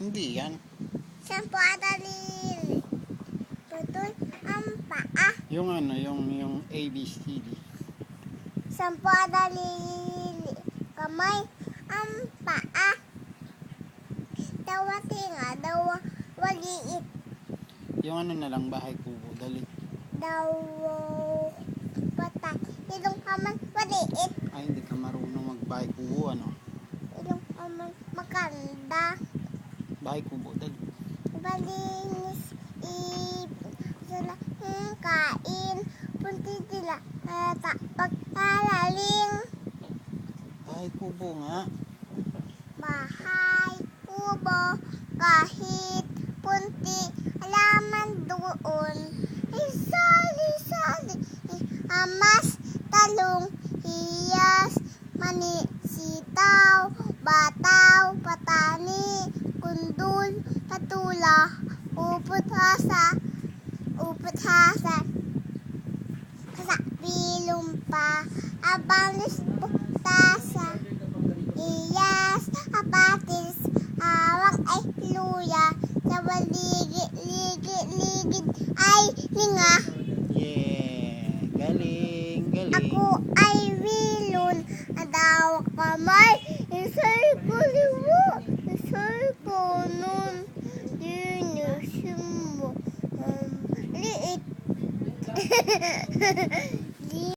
Hindi yan. Sampo adalili. Putol ang paa. Yung ano, yung, yung ABCD. Sampo adalili. Kamay ang paa. Dawa tinga, dawa waliit. Yung ano na lang, bahay kubo. Dali. Dawa patay. Ilong kaman waliit. Ay, hindi ka marunong magbahay kubo, ano? Ilong kaman maganda. Bahay kubo, dali. Balinis i sila kain. Punti sila uh, pagkalaling. Bahay kubo nga. Bahay, kubo, kahit punti, alaman doon. Isali, isali, amas, talong, hiyas, mani, sitaw, bataw, patani, kundul, patula, upot hasa, upot hasa, kasa bilumpa, abanis tasa, iyas, apatis, hawak ay luya, sa baligid, ligid, ligid, ay linga. Yeah! Galing, galing. Ako ay wilon, adawak kamay, isay ko Ha ha ha ha!